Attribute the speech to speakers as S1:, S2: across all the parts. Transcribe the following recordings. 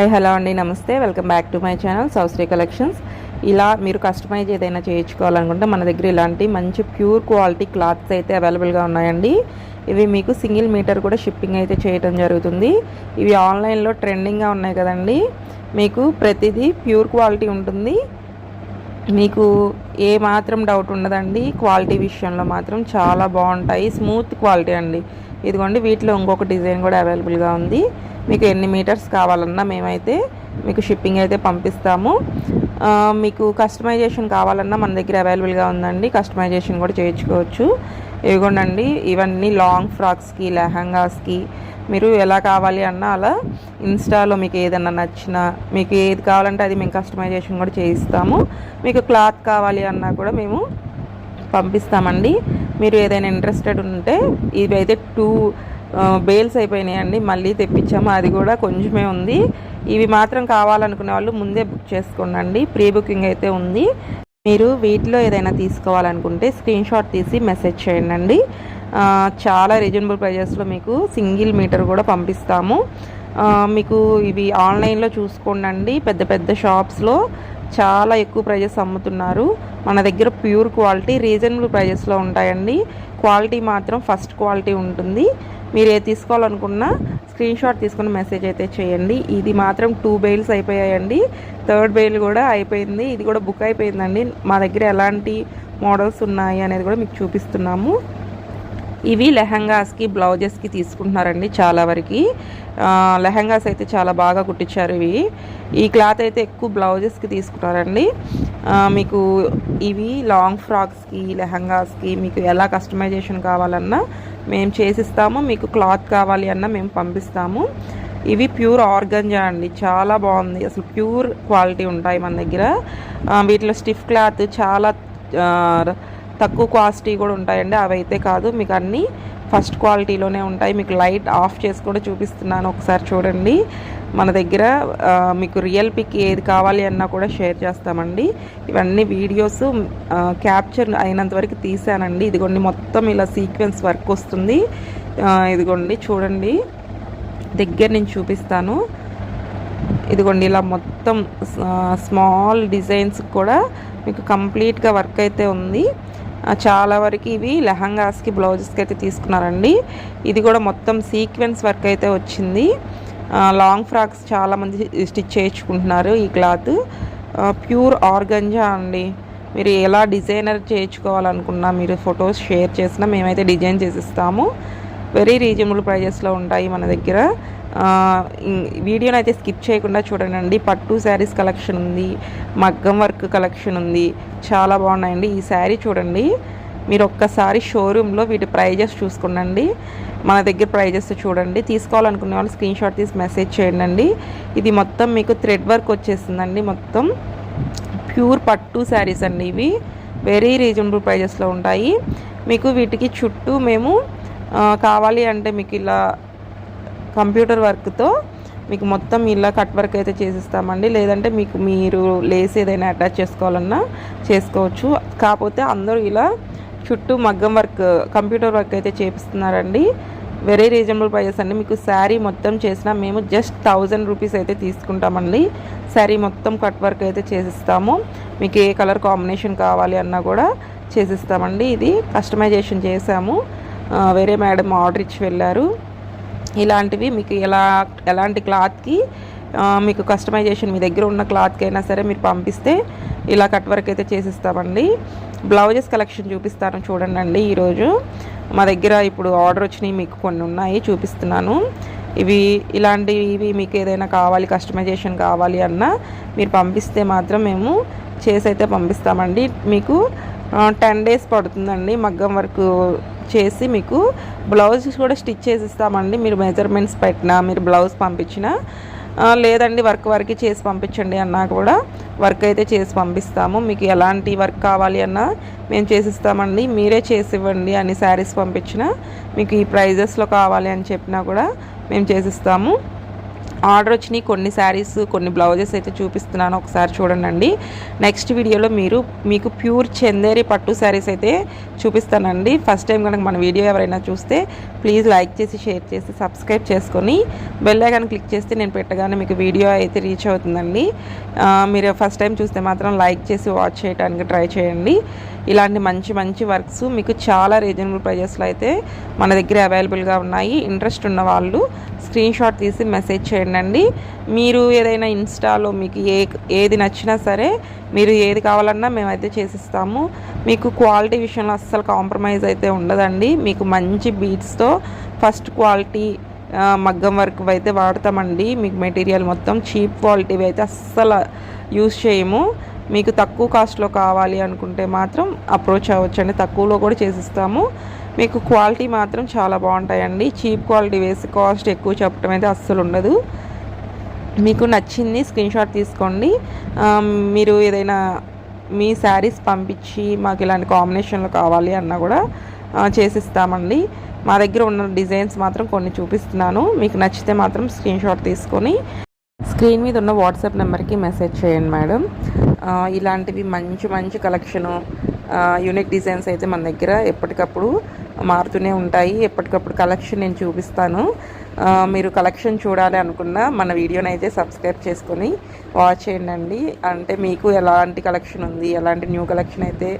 S1: Hi hello అండి నమస్తే. Welcome back to my channel Sowsri collections. ఇలా మీరు కస్టమైజ్ ఏదైనా చేయించుకోవాలనుకుంటే మన దగ్గర ఇలాంటి మంచి ప్యూర్ క్వాలిటీ క్లాత్స్ అయితే అవైలబుల్గా ఉన్నాయండి. ఇవి మీకు సింగిల్ మీటర్ కూడా షిప్పింగ్ అయితే చేయటం జరుగుతుంది. ఇవి ఆన్లైన్లో ట్రెండింగ్గా ఉన్నాయి కదండి. మీకు ప్రతిదీ ప్యూర్ క్వాలిటీ ఉంటుంది. మీకు ఏ మాత్రం డౌట్ ఉండదండి. క్వాలిటీ విషయంలో మాత్రం చాలా బాగుంటాయి. స్మూత్ క్వాలిటీ అండి. ఇదిగోండి వీటిలో ఇంకొక డిజైన్ కూడా అవైలబుల్గా ఉంది. మీకు ఎన్ని మీటర్స్ కావాలన్నా మేమైతే మీకు షిప్పింగ్ అయితే పంపిస్తాము. మీకు కస్టమైజేషన్ కావాలన్నా మన దగ్గర అవైలబుల్గా ఉందండి. కస్టమైజేషన్ కూడా చేయించుకోవచ్చు. ఇదిగోండి ఇవన్నీ లాంగ్ ఫ్రాక్స్కి లెహంగాస్కి మీరు ఎలా కావాలి అన్నా అలా ఇన్స్టాలో మీకు ఏదన్నా నచ్చినా మీకు ఏది కావాలంటే అది మేము కస్టమైజేషన్ కూడా చేయిస్తాము. మీకు క్లాత్ కావాలి అన్నా కూడా మేము పంపిస్తామండి. మీరు ఏదైనా ఇంట్రెస్టెడ్ ఉంటే ఇవి అయితే టూ బేల్స్ అయిపోయినాయండి. మళ్ళీ తెప్పించాము. అది కూడా కొంచెమే ఉంది. ఇవి మాత్రం కావాలనుకునే వాళ్ళు ముందే బుక్ చేసుకోండి ప్రీ బుకింగ్ అయితే ఉంది. మీరు వీటిలో ఏదైనా తీసుకోవాలనుకుంటే స్క్రీన్ షాట్ తీసి మెసేజ్ చేయండి చాలా రీజనబుల్ ప్రైజెస్లో మీకు సింగిల్ మీటర్ కూడా పంపిస్తాము. మీకు ఇవి ఆన్లైన్లో చూసుకోండి పెద్ద పెద్ద షాప్స్లో చాలా ఎక్కువ ప్రైజెస్ అమ్ముతున్నారు. మన దగ్గర ప్యూర్ క్వాలిటీ రీజనబుల్ ప్రైజెస్లో ఉంటాయండి. క్వాలిటీ మాత్రం ఫస్ట్ క్వాలిటీ ఉంటుంది. మీరు ఏ తీసుకోవాలనుకున్నా స్క్రీన్ షాట్ తీసుకుని మెసేజ్ అయితే చేయండి. ఇది మాత్రం టూ బెయిల్స్ అయిపోయాయండి. థర్డ్ బెయిల్ కూడా అయిపోయింది. ఇది కూడా బుక్ అయిపోయిందండి. మా దగ్గర ఎలాంటి మోడల్స్ ఉన్నాయి అనేది కూడా మీకు చూపిస్తున్నాము. ఇవి లెహంగాస్కి బ్లౌజెస్కి తీసుకుంటున్నారండి చాలా వరకు. లెహంగాస్ అయితే చాలా బాగా కుట్టించారు ఇవి. ఈ క్లాత్ అయితే ఎక్కువ బ్లౌజెస్కి తీసుకున్నారండి మీకు ఇవి లాంగ్ ఫ్రాక్స్కి లెహంగాస్కి మీకు ఎలా కస్టమైజేషన్ కావాలన్నా మేము చేసిస్తాము మీకు క్లాత్ కావాలి అన్నా మేము పంపిస్తాము. ఇవి ప్యూర్ ఆర్గంజా అండి చాలా బాగుంది. అసలు ప్యూర్ క్వాలిటీ ఉంటాయి మన దగ్గర. వీటిలో స్టిఫ్ క్లాత్ చాలా తక్కువ కాస్టీ కూడా ఉంటాయండి. అవి అయితే కాదు. మీకు అన్నీ ఫస్ట్ క్వాలిటీలోనే ఉంటాయి. మీకు లైట్ ఆఫ్ చేసి కూడా చూపిస్తున్నాను ఒకసారి చూడండి. మన దగ్గర మీకు రియల్ పిక్ ఏది కావాలి అన్నా కూడా షేర్ చేస్తామండి. ఇవన్నీ వీడియోస్ క్యాప్చర్ అయినంత వరకు తీసానండి ఇదిగోండి మొత్తం ఇలా సీక్వెన్స్ వర్క్ వస్తుంది. ఇదిగోండి చూడండి. దగ్గర నుంచి చూపిస్తాను. ఇదిగోండి ఇలా మొత్తం స్మాల్ డిజైన్స్ కూడా మీకు కంప్లీట్గా వర్క్ అయితే ఉంది. చాలా వరకు ఇవి లెహంగాస్కి బ్లౌజెస్కి అయితే తీసుకున్నారండి. ఇది కూడా మొత్తం సీక్వెన్స్ వర్క్ అయితే వచ్చింది. లాంగ్ ఫ్రాక్స్ చాలామంది స్టిచ్ చేయించుకుంటున్నారు ఈ క్లాత్. ప్యూర్ ఆర్గంజా అండి. మీరు ఎలా డిజైనర్ చేయించుకోవాలనుకున్నా మీరు ఫొటోస్ షేర్ చేసినా మేమైతే డిజైన్ చేసిస్తాము. వెరీ రీజనబుల్ ప్రైజెస్లో ఉంటాయి మన దగ్గర. వీడియోని అయితే స్కిప్ చేయకుండా చూడండి. పట్టు శారీస్ కలెక్షన్ ఉంది మగ్గం వర్క్ కలెక్షన్ ఉంది చాలా బాగున్నాయండి. ఈ శారీ చూడండి. మీరు ఒక్కసారి షోరూంలో వీటి ప్రైజెస్ చూసుకునండి. మన దగ్గర ప్రైజెస్ చూడండి. తీసుకోవాలనుకునే వాళ్ళు స్క్రీన్ షాట్ తీసి మెసేజ్ చేయండి ఇది మొత్తం మీకు థ్రెడ్ వర్క్ వచ్చేసిందండి మొత్తం. ప్యూర్ పట్టు శారీస్ అండి ఇవి. వెరీ రీజనబుల్ ప్రైజెస్లో ఉంటాయి. మీకు వీటికి చుట్టూ మేము కావాలి అంటే మీకు ఇలా కంప్యూటర్ వర్క్తో మీకు మొత్తం ఇలా కట్ వర్క్ అయితే చేసిస్తామండి. లేదంటే మీకు మీరు లేస్ ఏదైనా అటాచ్ చేసుకోవాలన్నా చేసుకోవచ్చు. కాకపోతే అందరూ ఇలా చుట్టూ మగ్గం వర్క్ కంప్యూటర్ వర్క్ అయితే చేపిస్తున్నారండి. వెరీ రీజనబుల్ ప్రైజెస్ అండి. మీకు శారీ మొత్తం చేసినా మేము జస్ట్ థౌజండ్ రూపీస్ అయితే తీసుకుంటామండి. శారీ మొత్తం కట్ వర్క్ అయితే చేసిస్తాము. మీకు ఏ కలర్ కాంబినేషన్ కావాలి అన్నా కూడా చేసిస్తామండి. ఇది కస్టమైజేషన్ చేసాము. వేరే మేడం ఆర్డర్ ఇచ్చి వెళ్ళారు. ఇలాంటివి మీకు ఎలా ఎలాంటి క్లాత్కి మీకు కస్టమైజేషన్ మీ దగ్గర ఉన్న క్లాత్కి అయినా సరే మీరు పంపిస్తే ఇలా కట్ వర్క్ అయితే చేసిస్తామండి. బ్లౌజెస్ కలెక్షన్ చూపిస్తాను చూడండి అండి ఈరోజు. మా దగ్గర ఇప్పుడు ఆర్డర్ వచ్చినాయి మీకు కొన్ని ఉన్నాయి చూపిస్తున్నాను. ఇవి ఇలాంటివి ఇవి మీకు ఏదైనా కావాలి కస్టమైజేషన్ కావాలి అన్నా మీరు పంపిస్తే మాత్రం మేము చేసి అయితే పంపిస్తామండి. మీకు టెన్ డేస్ పడుతుందండి మగ్గం వర్క్ చేసి మీకు బ్లౌజ్ కూడా స్టిచ్ చేసి ఇస్తామండి మీరు మెజర్మెంట్స్ పెట్టినా మీరు బ్లౌజ్ పంపించినా లేదండి వర్క్ వరకు చేసి పంపించండి అన్నా కూడా వర్క్ అయితే చేసి పంపిస్తాము. మీకు ఎలాంటి వర్క్ కావాలి అన్నా మేము చేసిస్తామండి. మీరే చేసి ఇవ్వండి అని శారీస్ పంపించినా మీకు ఈ ప్రైజెస్లో కావాలి అని చెప్పినా కూడా మేము చేసిస్తాము. ఆర్డర్ వచ్చినాయి. కొన్ని శారీస్ కొన్ని బ్లౌజెస్ అయితే చూపిస్తున్నాను. ఒకసారి చూడండి నెక్స్ట్ వీడియోలో మీరు మీకు ప్యూర్ చందేరి పట్టు శారీస్ అయితే చూపిస్తానండి. ఫస్ట్ టైం కనుక మన వీడియో ఎవరైనా చూస్తే ప్లీజ్ లైక్ చేసి షేర్ చేసి సబ్స్క్రైబ్ చేసుకొని బెల్ ఐకాన్ క్లిక్ చేస్తే నేను పెట్టగానే మీకు వీడియో అయితే రీచ్ అవుతుందండి. మీరు ఫస్ట్ టైం చూస్తే మాత్రం లైక్ చేసి వాచ్ చేయడానికి ట్రై చేయండి. ఇలాంటి మంచి మంచి వర్క్స్ మీకు చాలా రీజనబుల్ ప్రైజెస్లో అయితే మన దగ్గర అవైలబుల్గా ఉన్నాయి. ఇంట్రెస్ట్ ఉన్న వాళ్ళు స్క్రీన్ షాట్ తీసి మెసేజ్ చేయండి మీరు ఏదైనా ఇన్స్టాలో మీకు ఏ ఏది నచ్చినా సరే మీరు ఏది కావాలన్నా మేమైతే చేసిస్తాము. మీకు క్వాలిటీ విషయంలో అస్సలు కాంప్రమైజ్ అయితే ఉండదండి. మీకు మంచి బీట్స్తో ఫస్ట్ క్వాలిటీ మగ్గం వర్క్ అయితే వాడతామండి. మీకు మెటీరియల్ మొత్తం చీప్ క్వాలిటీవి అయితే అస్సలు యూస్ చేయము. మీకు తక్కువ కాస్ట్లో కావాలి అనుకుంటే మాత్రం అప్రోచ్ అవ్వచ్చండి. తక్కువలో కూడా చేసిస్తాము. మీకు క్వాలిటీ మాత్రం చాలా బాగుంటాయండి. చీప్ క్వాలిటీ వేసి కాస్ట్ ఎక్కువ చెప్పడం అయితే అస్సలు ఉండదు. మీకు నచ్చింది స్క్రీన్ షాట్ తీసుకోండి. మీరు ఏదైనా మీ శారీస్ పంపించి మాకు ఇలాంటి కాంబినేషన్లో కావాలి అన్నా కూడా చేసిస్తామండి. మా దగ్గర ఉన్న డిజైన్స్ మాత్రం కొన్ని చూపిస్తున్నాను. మీకు నచ్చితే మాత్రం స్క్రీన్ షాట్ తీసుకొని స్క్రీన్ మీద ఉన్న వాట్సాప్ నెంబర్కి మెసేజ్ చేయండి మేడం. ఇలాంటివి మంచి మంచి కలెక్షను యూనిక్ డిజైన్స్ అయితే మన దగ్గర ఎప్పటికప్పుడు మారుతూనే ఉంటాయి. ఎప్పటికప్పుడు కలెక్షన్ నేను చూపిస్తాను. మీరు కలెక్షన్ చూడాలి అనుకున్న మన వీడియోని అయితే సబ్స్క్రైబ్ చేసుకొని వాచ్ చేయండి అంటే మీకు ఎలాంటి కలెక్షన్ ఉంది ఎలాంటి న్యూ కలెక్షన్ అయితే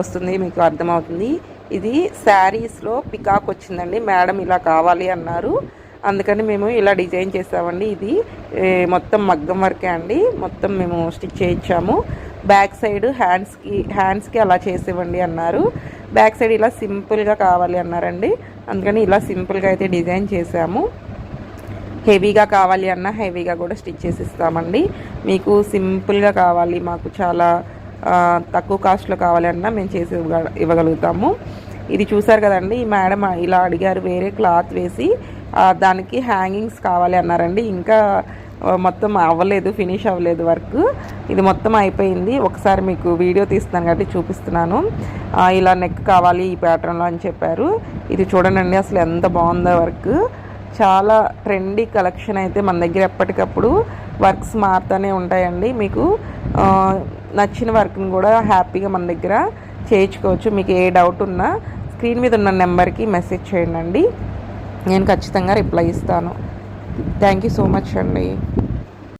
S1: వస్తుంది మీకు అర్థమవుతుంది. ఇది శారీస్లో పికాక్ వచ్చిందండి. మేడం ఇలా కావాలి అన్నారు. అందుకని మేము ఇలా డిజైన్ చేసామండి. ఇది మొత్తం మగ్గం వర్కే అండి. మొత్తం మేము స్టిచ్ చేయించాము. బ్యాక్ సైడ్ హ్యాండ్స్కి హ్యాండ్స్కి అలా చేసివ్వండి అన్నారు. బ్యాక్ సైడ్ ఇలా సింపుల్గా కావాలి అన్నారండి. అందుకని ఇలా సింపుల్గా అయితే డిజైన్ చేసాము హెవీగా కావాలి అన్న హెవీగా కూడా స్టిచ్ చేసి ఇస్తామండి. మీకు సింపుల్గా కావాలి మాకు చాలా తక్కువ కాస్ట్లో కావాలి అన్నా మేము చేసి ఇవ్వగలుగుతాము. ఇది చూసారు కదండి ఈ మేడం ఇలా అడిగారు వేరే క్లాత్ వేసి దానికి హ్యాంగింగ్స్ కావాలి అన్నారండి. ఇంకా మొత్తం అవ్వలేదు ఫినిష్ అవ్వలేదు వర్క్ ఇది మొత్తం అయిపోయింది. ఒకసారి మీకు వీడియో తీస్తున్నాను కాబట్టి చూపిస్తున్నాను. ఇలా నెక్ కావాలి ఈ ప్యాటర్న్లో అని చెప్పారు. ఇది చూడండి అసలు ఎంత బాగుందో వర్క్ చాలా ట్రెండీ కలెక్షన్ అయితే మన దగ్గర ఎప్పటికప్పుడు వర్క్స్ మారుతూనే ఉంటాయండి. మీకు నచ్చిన వర్క్ని కూడా హ్యాపీగా మన దగ్గర చేయించుకోవచ్చు. మీకు ఏ డౌట్ ఉన్నా స్క్రీన్ మీద ఉన్న నెంబర్కి మెసేజ్ చేయండి. నేను ఖచ్చితంగా రిప్లై ఇస్తాను. థ్యాంక్ యూ సో మచ్ అండి